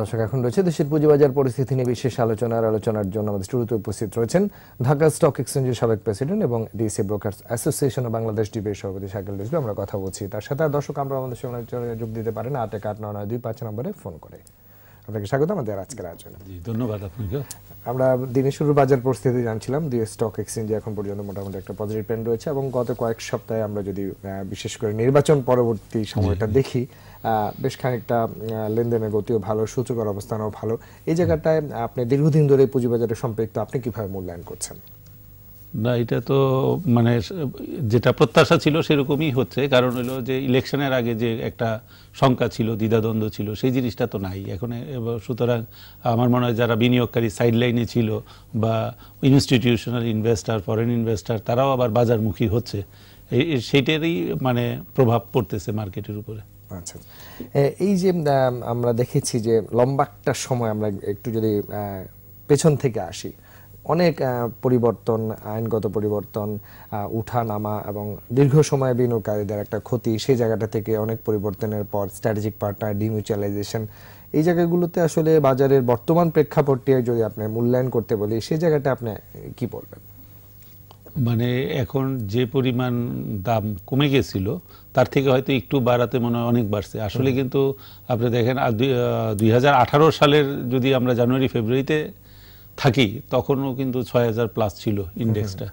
দর্শক, এখন রয়েছে দেশের পুঁজিবাজার পরিস্থিতি নিয়ে বিশেষ আলোচনার আলোচনার জন্য আমাদের স্টুডিওতে উপস্থিত রয়েছেন ঢাকা স্টক এক্সচেঞ্জের সাবেক প্রেসিডেন্ট এবং DC brokers association of Bangladesh ডিবির সভাপতি শাকিল রিজভি। আমরা কথা বলছি তার সাথে। দর্শক, আমরা আমাদের সঙ্গে যোগ দিতে পারেন আট এক আট নয় দুই পাঁচ নম্বরে ফোন করে। আপনাকে স্বাগত আমাদের আজকের আলোচনা ধন্যবাদ আপনাকে আমরা দিনের শুরু বাজার পরিস্থিতি জানছিলাম দিয়ে স্টক এক্সচেঞ্জে এখন পর্যন্ত মোটামুটি একটা পজিটিভ ট্রেন্ড রয়েছে এবং গত কয়েক সপ্তাহে আমরা যদি বিশেষ করে নির্বাচন পরবর্তী সময়টা দেখি বেশ খানিকটা লেনদেনের গতিও ভালো সূচকের অবস্থানও ভালো। এই জায়গাটায় আপনি দীর্ঘদিন ধরে পুঁজিবাজারে সম্পৃক্ত আপনি কীভাবে মূল্যায়ন করছেন? না, এটা তো মানে যেটা প্রত্যাশা ছিল সেরকমই হচ্ছে। কারণ হলো যে ইলেকশনের আগে যে একটা শঙ্কা ছিল, দ্বিধাদ্বন্দ্ব ছিল, সেই জিনিসটা তো নাই। এখন সুতরাং আমার মনে হয় যারা বিনিয়োগকারী সাইড লাইনে ছিল বা ইনস্টিটিউশনাল ইনভেস্টার ফরেন ইনভেস্টার তারাও আবার বাজারমুখী হচ্ছে। সেইটারই মানে প্রভাব পড়তেছে মার্কেটের উপরে। আচ্ছা। এই যে আমরা দেখেছি যে লম্বা একটা সময় আমরা একটু যদি পেছন থেকে আসি অনেক পরিবর্তন আইনগত পরিবর্তন উঠা নামা এবং দীর্ঘ সময় বিনিয়োগকারীদের একটা ক্ষতি সেই জায়গাটা থেকে অনেক পরিবর্তনের পর স্ট্র্যাটেজিক পার্টনার ডিমিউচুয়ালাইজেশন এই জায়গাগুলোতে আসলে বাজারের বর্তমান প্রেক্ষাপটটি যদি আপনি মূল্যায়ন করতে বলি সেই জায়গাটা আপনি কি বলবেন? মানে এখন যে পরিমাণ দাম কমে গেছিল তার থেকে হয়তো একটু বাড়াতে মনে হয় অনেক বাড়ছে। আসলে কিন্তু আপনি দেখেন দুই হাজার আঠারো সালের যদি আমরা জানুয়ারি ফেব্রুয়ারিতে থাকি তখনও কিন্তু ছয় হাজার প্লাস ছিল ইন্ডেক্সটা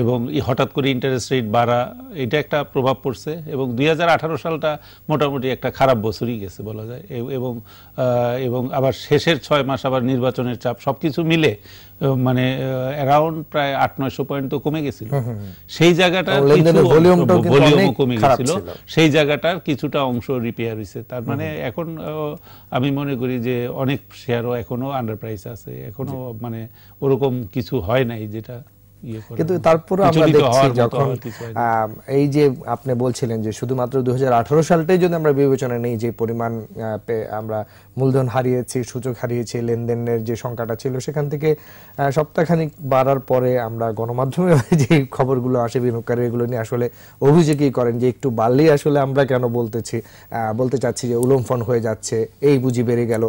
এবং হঠাৎ করে ইন্টারেস্ট রেট বাড়া এটা একটা প্রভাব পড়ছে এবং দুই হাজার আঠারো সালটা মোটামুটি একটা খারাপ বছরই গেছে বলা যায়। এবং এবং আবার শেষের ছয় মাস আবার নির্বাচনের চাপ সবকিছু মিলে মানে অ্যারাউন্ড প্রায় আট নয়শো পয়েন্ট তো কমে গেছিল। সেই জায়গাটা অনেক কমে গেছিল। সেই জায়গাটার কিছুটা অংশ রিপেয়ার হয়েছে। তার মানে এখন আমি মনে করি যে অনেক শেয়ারও এখনও আন্ডার প্রাইস আছে। এখনও মানে ওরকম কিছু হয় নাই যেটা। কিন্তু তারপরে আমরা দেখছি যখন। এই যে আপনি বলছিলেন যে শুধুমাত্র সালটাই যদি আমরা বিবেচনা নেই যে পরিমাণ আমরা মূলধন হারিয়েছি সূচক হারিয়েছি লেনদেনের যে সংখ্যাটা ছিল সেখান থেকে সপ্তাহখানিক বাড়ার পরে আমরা গণমাধ্যমে যে খবরগুলো আসে বিনিয়োগকারী এগুলো নিয়ে আসলে অভিযোগই করেন যে একটু বাড়লেই আসলে আমরা কেন বলতেছি আহ, বলতে চাচ্ছি যে উলম্ফন হয়ে যাচ্ছে এই বুঝি বেড়ে গেল।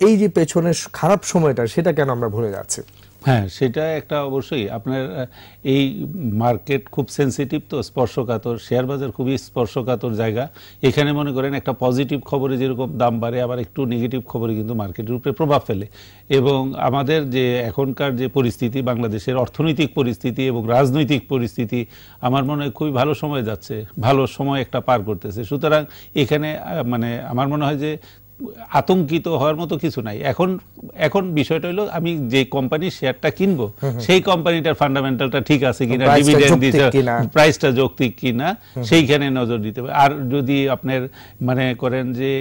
এই যে পেছনের খারাপ সময়টা সেটা কেন আমরা ভুলে যাচ্ছি? হ্যাঁ সেটা একটা অবশ্যই। আপনার এই মার্কেট খুব সেন্সিটিভ তো, স্পর্শকাতর শেয়ার বাজার খুবই স্পর্শকাতর জায়গা। এখানে মনে করেন একটা পজিটিভ খবরে যেরকম দাম বাড়ে, আবার একটু নেগেটিভ খবরে কিন্তু মার্কেটের উপরে প্রভাব ফেলে। এবং আমাদের যে এখনকার যে পরিস্থিতি, বাংলাদেশের অর্থনৈতিক পরিস্থিতি এবং রাজনৈতিক পরিস্থিতি, আমার মনে হয় খুবই ভালো সময় যাচ্ছে, ভালো সময় একটা পার করতেছে। সুতরাং এখানে মানে আমার মনে হয় যে আতঙ্কিত হওয়ার মতো কিছু নাই। এখন এখন বিষয়টা হলো আমি যে কোম্পানির শেয়ারটা কিনবো সেই কোম্পানিটার ফান্ডামেন্টালটা ঠিক আছে কিনা ডিভিডেন্ড দিতে প্রাইসটা যৌক্তিক কিনা। সেইখানে নজর দিতে হবে। আর যদি আপনার মানে করেন যে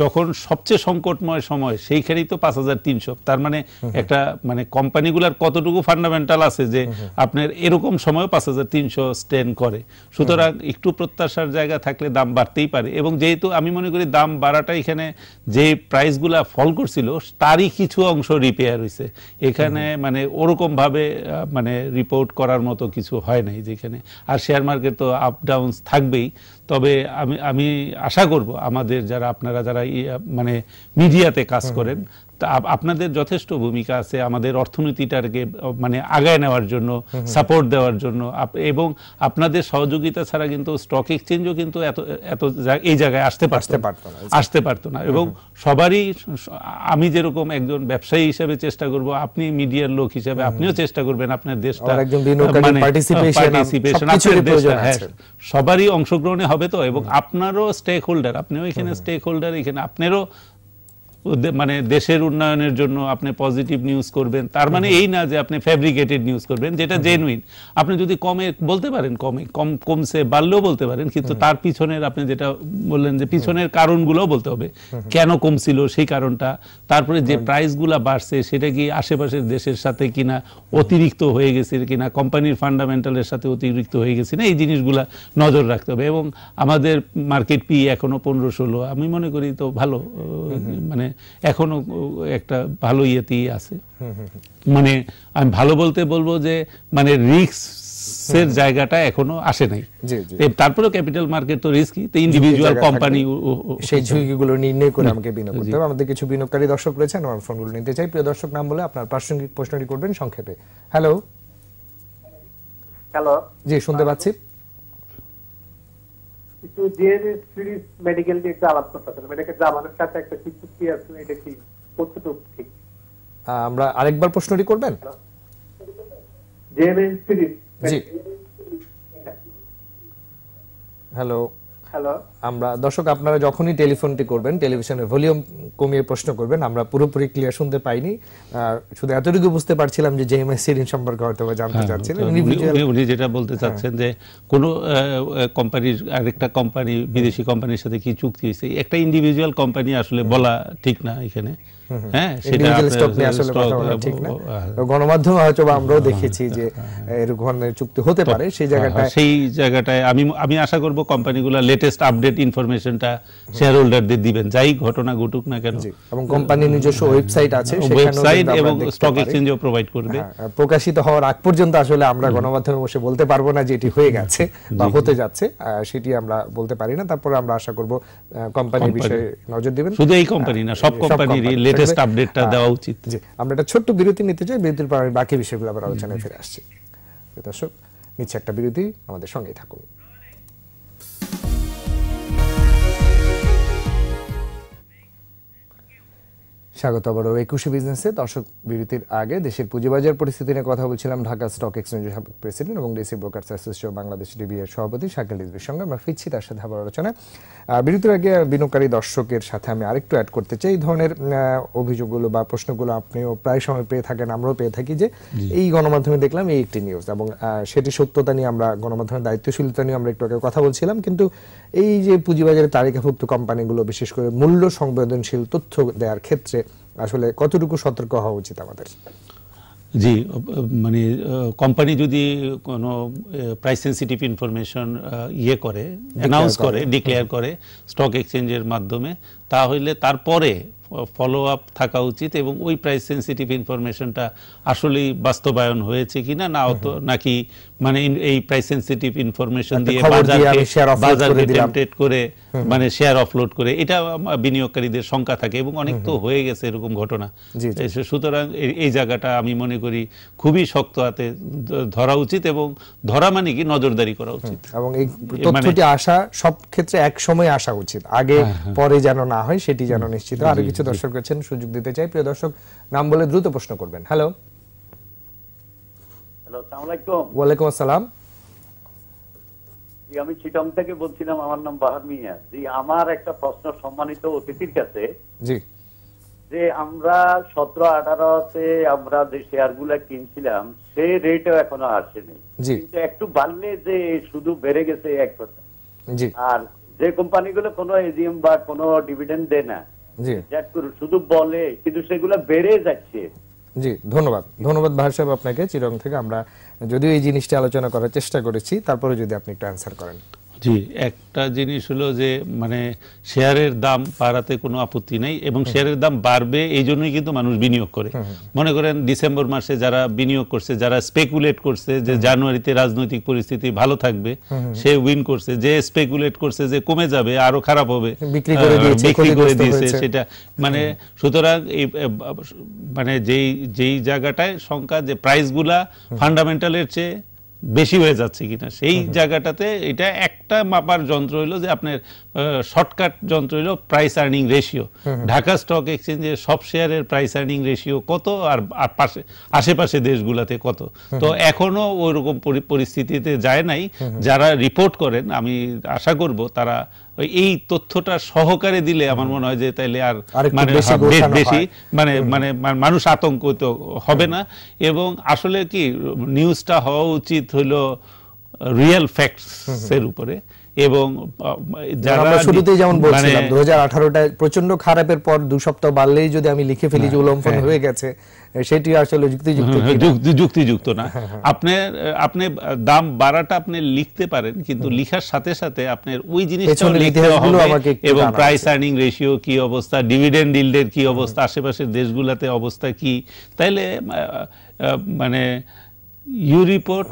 যখন সবচেয়ে সংকটময় সময় সেইখানেই তো পাঁচ হাজার তিনশো। তার মানে একটা মানে কোম্পানিগুলার কতটুকু ফান্ডামেন্টাল আছে যে আপনার এরকম সময় পাঁচ হাজার তিনশো স্ট্যান্ড করে। সুতরাং একটু প্রত্যাশার জায়গা থাকলে দাম বাড়তেই পারে। এবং যেহেতু আমি মনে করি দাম বাড়াটা এখানে যে প্রাইসগুলা ফল করছিল তারই কিছু অংশ রিপেয়ার হয়েছে এখানে মানে ওরকমভাবে মানে রিপোর্ট করার মতো কিছু হয় নাই যেখানে। আর শেয়ার মার্কেট তো আপ ডাউন থাকবেই। তবে আমি আমি আশা করব আমাদের যারা আপনারা যারা মানে মিডিয়াতে কাজ করেন তা আপনাদের যথেষ্ট ভূমিকা আছে আমাদের অর্থনীতিটাকে মানে আগায় নেওয়ার জন্য সাপোর্ট দেওয়ার জন্য। এবং আপনাদের সহযোগিতা ছাড়া কিন্তু স্টক এক্সচেঞ্জও কিন্তু এত এত এই জায়গায় আসতে পারতো। পারতো না। আসতে পারতো না। এবং সবারই আমি যেরকম একজন ব্যবসায়ী হিসেবে চেষ্টা করব আপনি মিডিয়ার লোক হিসেবে আপনিও চেষ্টা করবেন আপনার দেশটা মানে, আপনার দেশটা, হ্যাঁ, সবারই অংশগ্রহণে হবে তো এবং আপনারও স্টেক হোল্ডার আপনিও এখানে স্টেক হোল্ডার এখানে আপনারও মানে দেশের উন্নয়নের জন্য আপনি পজিটিভ নিউজ করবেন। তার মানে এই না যে আপনি ফ্যাব্রিকেটেড নিউজ করবেন যেটা জেনুইন আপনি যদি কমে বলতে পারেন কমে কম কমছে বাড়লেও বলতে পারেন কিন্তু তার পিছনের আপনি যেটা বললেন যে পিছনের কারণগুলোও বলতে হবে। কেন কমছিল সেই কারণটা? তারপরে যে প্রাইসগুলা বাড়ছে সেটা কি আশেপাশের দেশের সাথে কিনা অতিরিক্ত হয়ে গেছে কিনা কোম্পানির ফান্ডামেন্টালের সাথে অতিরিক্ত হয়ে গেছে না এই জিনিসগুলা নজর রাখতে হবে। এবং আমাদের মার্কেট পি এখনও পনেরো ষোলো আমি মনে করি তো ভালো মানে এখনও একটা ভালো ইয়েতেই আছে। মানে আমি ভালো বলতে বলব যে মানে রিক্স এর জায়গাটা এখনও আসে নাই। জি, জি। তারপরেও ক্যাপিটাল মার্কেট তো রিস্কি তো ইন্ডিভিজুয়াল কোম্পানি সেই ঝুঁকিগুলো নির্ণয় করে আমাকে বিনিয়োগ করতে হবে। আমাদের কিছু বিনিয়োগকারী দর্শক রয়েছেন আমার ফোনগুলো নিতে চাই। প্রিয় দর্শক নাম বলে আপনার প্রাসঙ্গিক প্রশ্নটি করবেন সংক্ষেপে। হ্যালো হ্যালো জি শুনতে পাচ্ছি। একটু ডিএনএ সিরিজ মেডিকেল নিয়ে একটু আলাপ করতে হবে মেডিকেল আমাদের সাথে একটা কি চুক্তি আছে এটা কি কতটুকু ঠিক? আমরা আরেকবার প্রশ্নটি করবেন? ডিএনএ সিরিজ জি। হ্যালো হ্যালো আমরা দর্শক আপনারা যখনই টেলিফোনটি করবেন টেলিভিশনের ভলিউম কমিয়ে প্রশ্ন করবেন আমরা পুরোপুরি ক্লিয়ার শুনতে পাইনি। শুধু এতটুকু বুঝতে পারছিলাম যে জেএমএস সিরিন সম্পর্কে হয়তো জানতে চাচ্ছেন। উনি- উনি- উনি যেটা বলতে চাচ্ছেন যে কোন কোম্পানির আরেকটা কোম্পানি বিদেশি কোম্পানির সাথে কি চুক্তি হয়েছে? একটা ইন্ডিভিজুয়াল কোম্পানি আসলে বলা ঠিক না এখানে। হ্যাঁ ঠিক না। গণমাধ্যমে হয়তো আমরাও দেখেছি যে এরকম ধরনের চুক্তি হতে পারে সেই জায়গাটায় হ্যাঁ, সেই জায়গাটায় আমি আমি আশা করব কোম্পানিগুলো লেটেস্ট আপডেট ইনফরমেশনটা শেয়ার হোল্ডারদের দিবেন। যাই ঘটনা ঘটুক না কেন। এবং কোম্পানির নিজস্ব ওয়েবসাইট আছে ওয়েবসাইট এবং স্টক এক্সচেঞ্জও প্রোভাইড করবে। হ্যাঁ, প্রকাশিত হওয়ার আগ পর্যন্ত আসলে আমরা গণমাধ্যমে বসে বলতে পারব না যে এটি হয়ে গেছে বা হতে যাচ্ছে সেটি আমরা বলতে পারি না। তারপরে আমরা আশা করব কোম্পানির বিষয়ে নজর দিবেন। শুধু এই কোম্পানি না সব company লেটেস্ট আপডেটটা দেওয়া উচিত। জি আমরা একটা ছোট্ট বিরতি নিতে চাই বিরতির পর বাকি বিষয়গুলো আবার আলোচনায় ফিরে আসছি। দর্শক নিচ্ছে একটা বিরতি আমাদের সঙ্গেই থাকুন। স্বাগত আবারও একুশে বিজনেসে দর্শক বিরতির আগে দেশের পুঁজিবাজার পরিস্থিতি নিয়ে কথা বলছিলাম ঢাকা স্টক এক্সচেঞ্জের সাবেক প্রেসিডেন্ট এবং DC brokers association Bangladesh DB এর সভাপতি শাকিল রিজভির সঙ্গে আমরা ফিরছি তার সাথে আবার আলোচনায়। আহ, বিরতির আগে বিনিয়োগকারী দর্শকের সাথে আমি আরেকটু অ্যাড করতে চাই। এই ধরনের অভিযোগগুলো বা প্রশ্নগুলো আপনিও প্রায় সময় পেয়ে থাকেন আমরাও পেয়ে থাকি যে এই গণমাধ্যমে দেখলাম এই একটি নিউজ এবং সেটি সত্যতা নিয়ে আমরা গণমাধ্যমের দায়িত্বশীলতা নিয়ে আমরা একটু আগে কথা বলছিলাম। কিন্তু এই যে পুঁজিবাজারে তালিকাভুক্ত কোম্পানিগুলো বিশেষ করে মূল্য সংবেদনশীল তথ্য দেওয়ার ক্ষেত্রে আসলে কতটুকু সতর্ক হওয়া উচিত আমাদের? জি মানে কোম্পানি যদি কোনো প্রাইস সেন্সিটিভ ইনফরমেশন ইয়ে করে অ্যানাউন্স করে। ডিক্লেয়ার করে স্টক এক্সচেঞ্জের মাধ্যমে তাহলে তারপরে ফলো আপ থাকা উচিত এবং ওই প্রাইস সেন্সিটিভ ইনফরমেশনটা আসলেই বাস্তবায়ন হয়েছে কিনা না অত নাকি মানে এই প্রাইস সেন্সিটিভ ইনফরমেশন দিয়ে বাজারকে বাজারকে দিলাম। করে মানে শেয়ার অফলোড করে এটা বিনিয়োগকারীদের শঙ্কা থাকে এবং অনেক তো হয়ে গেছে এরকম ঘটনা। সুতরাং এই- জায়গাটা আমি মনে করি খুবই শক্ত হাতে ধরা উচিত এবং ধরা মানে কি নজরদারি করা উচিত। এবং এই মানে- তথ্যটি আসা সব ক্ষেত্রে এক সময় আসা উচিত। আগে হ্যাঁ, পরে যেন না হয় সেটি যেন নিশ্চিত। হয়। আরও কিছু দর্শক আছেন সুযোগ দিতে চাই। প্রিয় দর্শক নাম বলে দ্রুত প্রশ্ন করবেন। হ্যালো হ্যালো সালাম আলাইকুম। ওয়ালাইকুম আসসালাম। জি আমি চিটং থেকে বলছিলাম আমার নাম বাহার মিয়া। জি আমার একটা প্রশ্ন সম্মানিত অতিথির কাছে। জি। যে আমরা সতেরো আঠারোতে আমরা যে শেয়ারগুলা কিনছিলাম সে রেটও এখনও আসেনি। জি। কিন্তু একটু বাড়লে যে শুধু বেড়ে গেছে এক কথা। জি। আর যে কোম্পানিগুলো কোনো এজিএম বা কোনো ডিভিডেন্ড দেয় না শুধু বলে কিন্তু সেগুলো বেড়ে যাচ্ছে। জি ধন্যবাদ। ধন্যবাদ ভাই সাহেব আপনাকে। চিরং থেকে আমরা যদিও এই জিনিসটা আলোচনা করার চেষ্টা করেছি তারপরে যদি আপনি একটু অ্যান্সার করেন। জি। একটা জিনিস হলো যে মানে শেয়ারের দাম বাড়াতে কোনো আপত্তি নেই এবং শেয়ারের দাম বাড়বে এই জন্যই কিন্তু মানুষ বিনিয়োগ করে। মনে করেন ডিসেম্বর মাসে যারা বিনিয়োগ করছে যারা স্পেকুলেট করছে যে জানুয়ারিতে রাজনৈতিক পরিস্থিতি ভালো থাকবে সে উইন করছে। যে স্পেকুলেট করছে যে কমে যাবে আরও খারাপ হবে বিক্রি করে দিয়েছে। সেটা মানে সুতরাং এই মানে যেই যেই জায়গাটায় সংখ্যা যে প্রাইসগুলা ফান্ডামেন্টালের চেয়ে বেশি হয়ে যাচ্ছে কিনা সেই জায়গাটাতে এটা একটা মাপার যন্ত্র হইল যে আপনার শর্টকাট যন্ত্র হইল price earning ratio Dhaka stock এক্সচেঞ্জে সব শেয়ারের প্রাইস আর্নিং রেশিও কত আর পাশে আশেপাশে দেশগুলাতে কত? তো এখনও ওই রকম পরিস্থিতিতে যায় নাই। যারা রিপোর্ট করেন আমি আশা করব তারা ওই এই তথ্যটা সহকারে দিলে আমার মনে হয় যে তাইলে আর মানে বেশি হ্যাঁ, বেশি মানে মানে মানুষ আতঙ্কিত হবে না। এবং আসলে কি নিউজটা হওয়া উচিত হলো রিয়েল ফ্যাক্টস এর উপরে। এবং যারা শুরুতেই যেমন মানে- বলছিলাম দু হাজার প্রচণ্ড খারাপের পর দু সপ্তাহ বাড়লেই যদি আমি লিখে ফেলি যে উলম্ফন হয়ে। গেছে সেটি আসলে যুক্তিযুক্ত হ্যাঁ, যুক্তিযুক্ত না। আপনি আপনি দাম বাড়াটা আপনি লিখতে পারেন কিন্তু লিখার সাথে সাথে আপনার ওই জিনিসটা লিখতে হবে এবং প্রাইস আর্নিং রেশিও কি অবস্থা ডিভিডেন্ড ইল্ডের কি অবস্থা আশেপাশের দেশগুলোতে অবস্থা কি? তাইলে মানে ইউ রিপোর্ট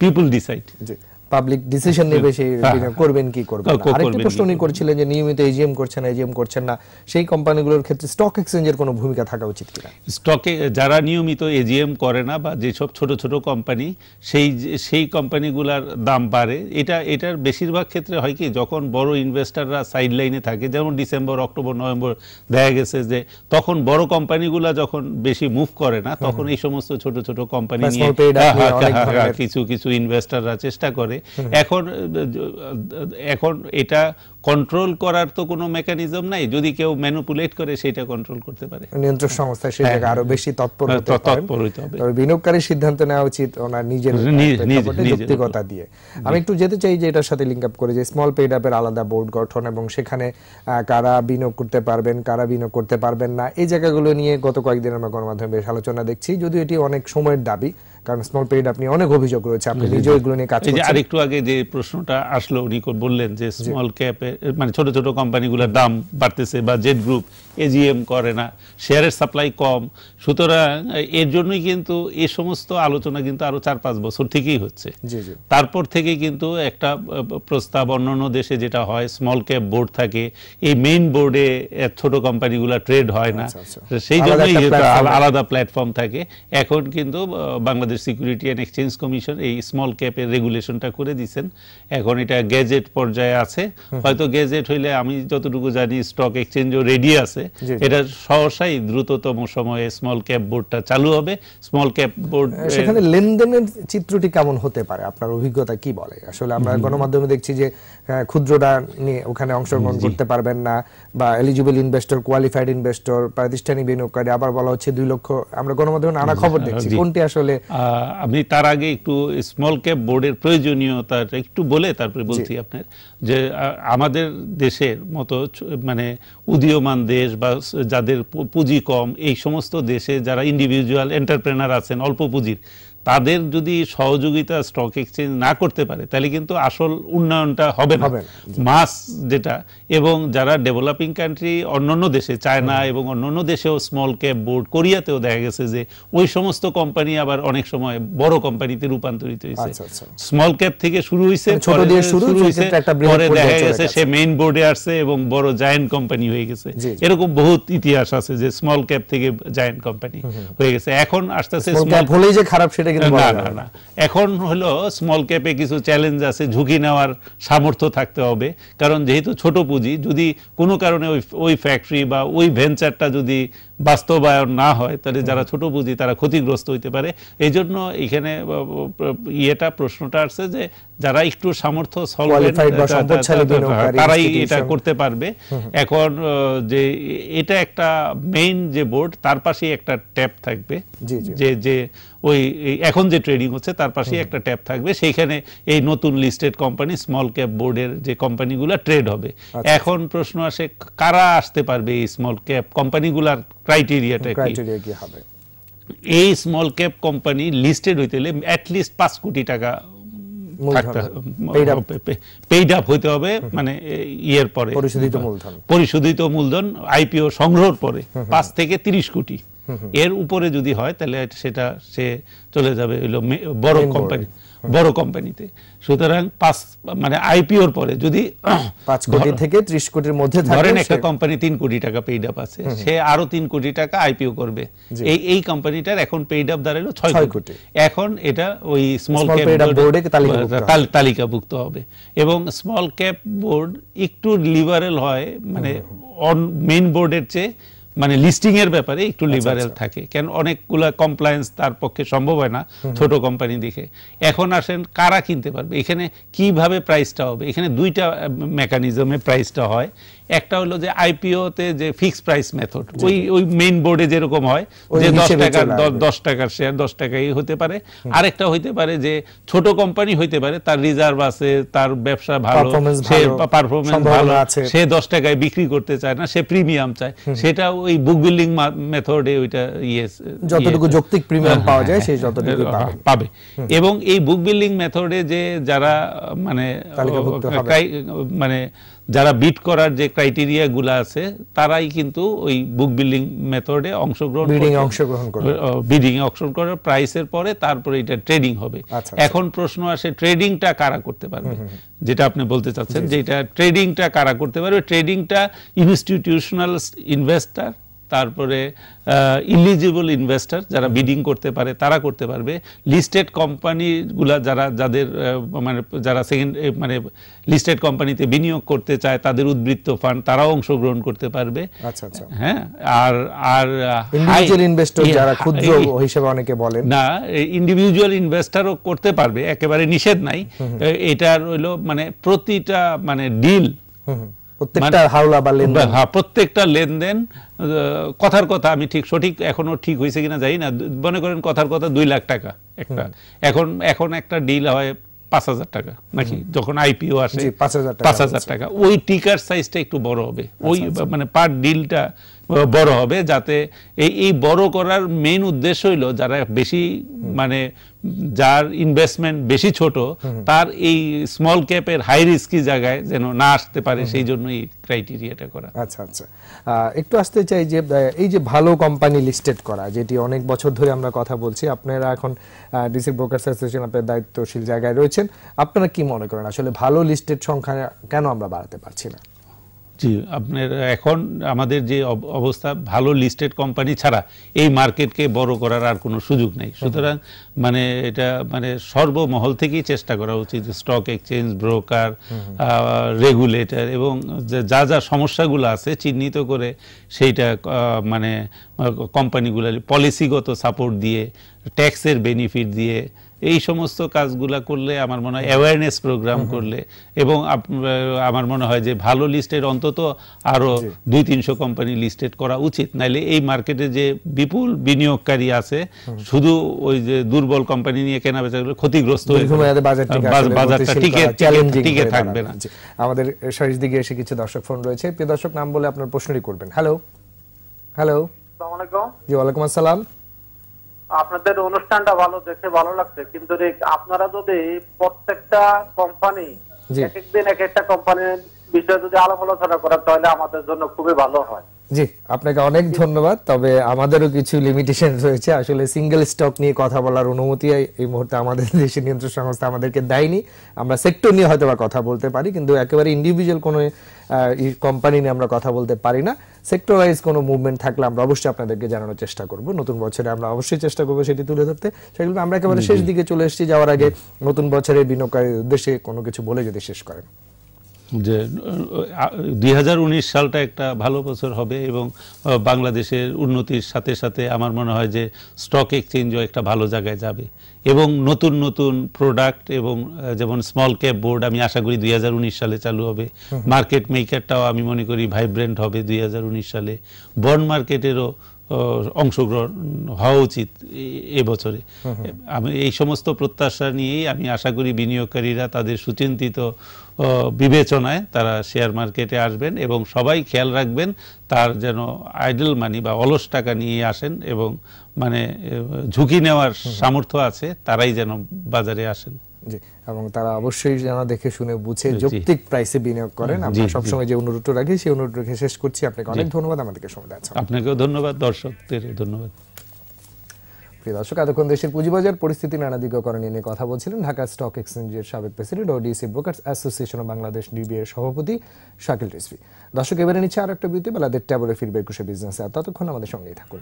পিপল ডিসাইড জি। পাবলিক ডিসিশন নেবে সেই হ্যাঁ, করবেন কি করবেন না। আরেকটি প্রশ্ন উনি করেছিলেন যে নিয়মিত এজিএম করছেন এজিএম করছেন না সেই কোম্পানিগুলোর ক্ষেত্রে স্টক এক্সচেঞ্জের কোনো ভূমিকা থাকা উচিত কিনা? স্টকে যারা নিয়মিত এজিএম করে না বা যেসব ছোট ছোট কোম্পানি সেই সেই কোম্পানিগুলার দাম বাড়ে। এটা এটার বেশিরভাগ ক্ষেত্রে হয় কি যখন বড় ইনভেস্টররা সাইড লাইনে থাকে যেমন ডিসেম্বর অক্টোবর নভেম্বর দেখা গেছে যে তখন বড় কোম্পানিগুলা যখন বেশি মুভ করে না তখন এই সমস্ত ছোট ছোট কোম্পানি নিয়ে কিছু কিছু ইনভেস্টররা চেষ্টা করে। এখন এখন এটা কন্ট্রোল করার তো কোনো মেকানিজম নাই। যদি কেউ ম্যানুপুলেট করে সেটা কন্ট্রোল করতে পারে। নিয়ন্ত্রক সংস্থা সেই হ্যাঁ, জায়গায় আরও বেশি তৎপর হ্যাঁ, হতে তৎপর হতে হবে। তবে বিনিয়োগকারীর সিদ্ধান্ত নেওয়া উচিত ওনার নিজের যৌক্তিকতা দিয়ে। আমি একটু যেতে চাই যে এটার সাথে লিঙ্ক আপ করে যে স্মল পেড আপের আলাদা বোর্ড গঠন এবং সেখানে কারা বিনিয়োগ করতে পারবেন কারা বিনিয়োগ করতে পারবেন না এই জায়গাগুলো নিয়ে গত কয়েকদিন আমরা গণমাধ্যমে বেশ আলোচনা দেখছি। যদিও এটি অনেক সময়ের দাবি কারণ স্মল পেড আপনি অনেক অভিযোগ রয়েছে। আপনি নিজেও এগুলো নিয়ে কাজ এই যে করছেন। আরেকটু আগে যে প্রশ্নটা আসলো উনি বললেন যে স্মল ক্যাপে মানে ছোট ছোট কোম্পানিগুলোর দাম বাড়তেছে বা জেড গ্রুপ এজিএম করে না শেয়ারের সাপ্লাই কম। সুতরাং এর জন্যই কিন্তু এই সমস্ত আলোচনা কিন্তু আরও চার পাঁচ বছর থেকেই হচ্ছে। তারপর থেকে কিন্তু একটা প্রস্তাব অন্যান্য দেশে যেটা হয় স্মল ক্যাপ বোর্ড থাকে। এই মেইন বোর্ডে ছোট কোম্পানিগুলো ট্রেড হয় না। আচ্ছা, আচ্ছা। সেই জন্যই আলাদা প্ল্যাটফর্ম থাকে। এখন কিন্তু Bangladesh security and exchange commission এই স্মল ক্যাপের রেগুলেশনটা করে দিছেন। এখন এটা গেজেট পর্যায়ে আছে। হয়তো গেজেট হইলে আমি যতটুকু জানি স্টক এক্সচেঞ্জও রেডি আছে। এটা সহসাই দ্রুততম সময়ে স্মল ক্যাপ বোর্ডটা চালু হবে। স্মল ক্যাপ বোর্ড সেখানে লেনদেনের চিত্রটি কেমন হতে পারে? আপনার অভিজ্ঞতা কি বলে? আসলে আমরা গণমাধ্যমে দেখছি যে ক্ষুদ্রটা নিয়ে ওখানে অংশগ্রহণ করতে পারবেন না বা এলিজিবল ইনভেস্টর কোয়ালিফাইড ইনভেস্টর প্রাতিষ্ঠানিক বিনিয়োগকারী আবার বলা হচ্ছে দুই লক্ষ আমরা গণমাধ্যমে নানা খবর দেখছি। কোনটি আসলে? আহ, আমি তার আগে একটু স্মল ক্যাপ বোর্ডের প্রয়োজনীয়তা একটু বলে তারপরে বলছি আপনার যে আমাদের দেশের মতো মানে উদীয়মান দেশ বা যাদের পুঁজি কম এই সমস্ত দেশে যারা ইন্ডিভিজুয়াল এন্টারপ্রেনার আছেন অল্প পুঁজির তাদের যদি সহযোগিতা স্টক এক্সচেঞ্জ না করতে পারে তাহলে কিন্তু আসল উন্নয়নটা হবে না। মাস যেটা এবং যারা ডেভেলপিং কান্ট্রি অন্যান্য দেশে চায়না এবং অন্যান্য দেশেও স্মল ক্যাপ বোর্ড কোরিয়াতেও দেখা গেছে যে ওই সমস্ত কোম্পানি আবার অনেক সময় বড় কোম্পানিতে রূপান্তরিত হয়েছে। আচ্ছা, আচ্ছা। স্মল ক্যাপ থেকে শুরু হয়েছে মানে পরে শুরু, হয়েছে, দেখা গেছে। সে মেইন বোর্ডে আসছে এবং বড় জায়ান্ট কোম্পানি হয়ে গেছে। এরকম বহুত ইতিহাস আছে যে স্মল ক্যাপ থেকে জায়ান্ট কোম্পানি হয়ে গেছে। এখন আস্তে আস্তে small small হলেই যে খারাপ সেটা কিন্তু না না না। এখন হলো স্মল ক্যাপে কিছু চ্যালেঞ্জ আছে ঝুঁকি নেওয়ার সামর্থ্য থাকতে হবে। কারণ যেহেতু ছোট পুঁজি যদি কোনো কারণে ওই ওই ফ্যাক্টরি বা ওই ভেঞ্চারটা যদি বাস্তবায়ন না হয় তাহলে যারা ছোট পুঁজি তারা ক্ষতিগ্রস্ত হইতে পারে। এই জন্য এখানে ইয়েটা প্রশ্নটা আসছে যে যারা একটু সামর্থ্য তারাই এটা করতে পারবে। এখন যে এটা একটা মেইন যে বোর্ড তার পাশেই একটা ট্যাপ থাকবে। যে যে ওই এখন যে ট্রেডিং হচ্ছে তার পাশেই একটা ট্যাব থাকবে। সেইখানে এই নতুন লিস্টেড কোম্পানি স্মল ক্যাপ বোর্ডের যে কোম্পানিগুলো ট্রেড হবে। আচ্ছা। এখন প্রশ্ন আসে কারা আসতে পারবে এই স্মল ক্যাপ কোম্পানিগুলার ক্রাইটেরিয়াটা কি? ক্রাইটেরিয়া কি হবে? এই স্মল ক্যাপ কোম্পানি লিস্টেড হইতে হলে অ্যাটলিস্ট পাঁচ কোটি টাকা। পেইড আপ হইতে হবে মানে ইয়ের পরে। পরিশোধিত মূলধন। পরিশোধিত মূলধন আইপিও সংগ্রহর পরে পাঁচ থেকে তিরিশ কোটি। এর উপরে যদি হয় তাহলে সেটা সে চলে যাবে হইল বড় কোম্পানি বড় কোম্পানিতে সুতরাং পাঁচ মানে আইপিওর পরে যদি পাঁচ কোটি থেকে ত্রিশ কোটির মধ্যে ধরেন একটা কোম্পানি তিন কোটি টাকা পেইড আপ আছে সে আরও তিন কোটি টাকা আইপিও করবে। এই এই কোম্পানিটার এখন পেইড আপ দাঁড়াল ছয় কোটি। এখন এটা ওই স্মল ক্যাপ হবে। তালিকাভুক্ত হবে। এবং স্মল ক্যাপ বোর্ড একটু লিবারেল হয় মানে অন মেইন বোর্ডের চেয়ে মানে লিস্টিং এর ব্যাপারে একটু আচ্ছা, লিবারেল থাকে। কেন অনেকগুলা কমপ্লায়েন্স তার পক্ষে সম্ভব হয় না ছোট কোম্পানি দেখে। এখন আসেন কারা কিনতে পারবে? এখানে কীভাবে প্রাইসটা হবে? এখানে দুইটা মেকানিজমে প্রাইসটা হয়। একটা হলো যে আইপিও তে যে ফিক্স প্রাইস মেথড ওই ওই মেইন বোর্ডে যেরকম হয় যে দশ টাকার দশ টাকার শেয়ার দশ টাকাই হতে পারে। আরেকটা হইতে পারে যে ছোট কোম্পানি হইতে পারে তার রিজার্ভ আছে তার ব্যবসা ভালো সে পারফরমেন্স ভালো আছে। সে দশ টাকায় বিক্রি করতে চায় না সে প্রিমিয়াম চায়। সেটা ওই বুক বিল্ডিং মেথডে ওইটা ইয়ে যতটুকু যৌক্তিক premium হ্যাঁ, পাওয়া যায়, সেই যতটুকু পাবে। পাবে এবং এই বুক বিল্ডিং মেথডে যে যারা মানে। মানে যারা বিট করার যে ক্রাইটেরিয়া গুলো আছে তারাই কিন্তু ওই বুক বিল্ডিং মেথডে অংশগ্রহণ বিডিং এ অংশগ্রহণ করে বিডিং এ অংশগ্রহণ করার প্রাইসের পরে তারপরে এটা ট্রেডিং হবে। আচ্ছা, এখন প্রশ্ন আসে ট্রেডিংটা কারা করতে পারবে? যেটা আপনি বলতে চাচ্ছেন যে এটা ট্রেডিংটা কারা করতে পারবে? ট্রেডিংটা ইনস্টিটিউশনাল ইনভেস্টর তারপরে ইলিজিবল ইনভেস্টর যারা বিডিং করতে পারে তারা করতে পারবে। লিস্টেড কোম্পানিগুলা যারা যাদের মানে যারা সেকেন্ড মানে লিস্টেড কোম্পানিতে বিনিয়োগ করতে চায় তাদের উদ্বৃত্ত ফান্ড তারাও অংশগ্রহণ করতে পারবে। আচ্ছা আচ্ছা। হ্যাঁ আর আর ইন্ডিভিজুয়াল ইনভেস্টর যারা ক্ষুদ্র হিসেবে অনেকে বলেন। না ইন্ডিভিজুয়াল ইনভেস্টারও করতে পারবে একেবারে নিষেধ নাই। এ- এটার হইল মানে প্রতিটা মানে ডিল। প্রত্যেকটা হাওলা বা লেনদেন। হ্যাঁ প্রত্যেকটা লেনদেন কথার কথা আমি ঠিক সঠিক এখনও ঠিক হয়েছে কিনা জানি না। মনে করেন কথার কথা দুই লাখ টাকা একটা। এখন এখন একটা ডিল হয় পাঁচ হাজার টাকা নাকি? যখন আইপিও আসে জি, 5,000 পাঁচ হাজার টাকা। ওই টিকার সাইজটা একটু বড় হবে। ওই মানে পার ডিলটা বড় হবে যাতে এই এই বড় করার মেইন উদ্দেশ্য হইল যারা বেশি মানে যার ইনভেস্টমেন্ট বেশি ছোট তার এই স্মল ক্যাপের হাই রিস্কি জায়গায় যেন না আসতে পারে সেই জন্য এই ক্রাইটেরিয়াটা করা। আচ্ছা আচ্ছা। একটু আসতে চাই যে এই যে ভালো কোম্পানি লিস্টেড করা যেটি অনেক বছর ধরে আমরা কথা বলছি আপনারা এখন ডিসি ব্রোকার্স অ্যাসোসিয়েশন আপনার দায়িত্বশীল জায়গায় রয়েছেন আপনারা কি মনে করেন? আসলে ভালো লিস্টেড সংখ্যা কেন আমরা বাড়াতে পারছি না? জি আপনার এখন আমাদের যে অব- অবস্থা ভালো লিস্টেড কোম্পানি ছাড়া এই মার্কেটকে বড় করার আর কোনো সুযোগ নেই। সুতরাং মানে এটা মানে সর্বমহল থেকেই চেষ্টা করা উচিত স্টক এক্সচেঞ্জ ব্রোকার রেগুলেটর এবং যা যা সমস্যাগুলো আছে চিহ্নিত করে সেইটা মানে কোম্পানিগুলো পলিসিগত সাপোর্ট দিয়ে ট্যাক্সের বেনিফিট দিয়ে এই সমস্ত কাজগুলা করলে আমার মনে হয় অ্যাওয়ারনেস প্রোগ্রাম করলে এবং আমার মনে হয় যে ভালো লিস্টেড অন্তত আরও দুই তিনশো কোম্পানি লিস্টেড করা উচিত। নাইলে এই মার্কেটে যে বিপুল বিনিয়োগকারী আছে শুধু ওই যে দুর্বল কোম্পানি নিয়ে কেনা বেচা করলে ক্ষতিগ্রস্ত হয়ে বাজারটা টিকে থাকবে না। আমাদের শেষ দিকে এসে কিছু দর্শক ফোন রয়েছে। প্রিয় দর্শক নাম বলে আপনার প্রশ্নটি করবেন। হ্যালো হ্যালো আসসালামু আলাইকুম। জি ওয়ালাইকুম আসসালাম। আপনাদের অনুষ্ঠানটা ভালো দেখে ভালো লাগছে কিন্তু আপনারা যদি প্রত্যেকটা কোম্পানি। এক একদিন এক একটা কোম্পানির বিষয়ে যদি আলাপ আলোচনা করেন তাহলে আমাদের জন্য খুবই ভালো হয় জি আপনাকে অনেক ধন্যবাদ তবে আমাদেরও কিছু লিমিটেশন রয়েছে। আসলে সিঙ্গেল স্টক নিয়ে কথা বলার অনুমতি এই- মুহূর্তে আমাদের দেশের নিয়ন্ত্রণ সংস্থা আমাদেরকে দেয়নি। আমরা সেক্টর নিয়ে হয়তো বা কথা বলতে পারি কিন্তু একেবারে ইন্ডিভিজুয়াল কোনো কোম্পানি নিয়ে আমরা কথা বলতে পারি না। সেক্টর ওয়াইজ কোনো মুভমেন্ট থাকলে আমরা অবশ্যই আপনাদেরকে জানানোর চেষ্টা করব। নতুন বছরে আমরা অবশ্যই চেষ্টা করব সেটি তুলে ধরতে। সেগুলো আমরা একেবারে শেষ দিকে চলে এসেছি যাওয়ার আগে নতুন বছরে বিনিয়োগকারীর উদ্দেশ্যে কোনো কিছু বলে যদি শেষ করেন। যে দুই হাজার উনিশ সালটা একটা ভালো বছর হবে এবং বাংলাদেশের উন্নতির সাথে সাথে আমার মনে হয় যে স্টক এক্সচেঞ্জও একটা ভালো জায়গায় যাবে। এবং নতুন নতুন প্রোডাক্ট এবং যেমন স্মল ক্যাপ বোর্ড আমি আশা করি দুই হাজার উনিশ সালে চালু হবে। মার্কেট মেকারটাও আমি মনে করি ভাইব্রেন্ট হবে দুই হাজার উনিশ সালে। বন্ড মার্কেটেরও অংশগ্রহণ হওয়া উচিত এবছরে আমি এই সমস্ত প্রত্যাশা নিয়েই আমি আশা করি বিনিয়োগকারীরা তাদের সুচিন্তিত বিবেচনায় তারা শেয়ার মার্কেটে আসবেন এবং সবাই খেয়াল রাখবেন তার যেন আইডল মানি বা অলস টাকা নিয়ে আসেন এবং মানে ঝুঁকি নেওয়ার সামর্থ্য আছে তারাই যেন বাজারে আসেন। জি এবং তারা অবশ্যই যেন দেখে শুনে বুঝে যৌক্তিক প্রাইসে বিনিয়োগ করেন। আমরা সবসময় যে অনুরোধ রাখি সেই অনুরোধ রেখে শেষ করছি। আপনাকে অনেক ধন্যবাদ। আমাদেরকে সময় দেওয়ার জন্য। আপনাকেও ধন্যবাদ দর্শকদেরও ধন্যবাদ। প্রিয় দর্শক এতক্ষণ দেশের পুঁজিবাজার পরিস্থিতি নানা দিগকরণী নিয়ে কথা বলছিলেন ঢাকা স্টক এক্সচেঞ্জের সাবেক president O DC brokers association of Bangladesh DB এর সভাপতি শাকিল রিজভি। দর্শক এবারে নিচ্ছে আর একটা বিরতি বেলা দেড়টা বলে ফিরবে একুশে বিজনেস। আর ততক্ষণ আমাদের সঙ্গেই থাকুন।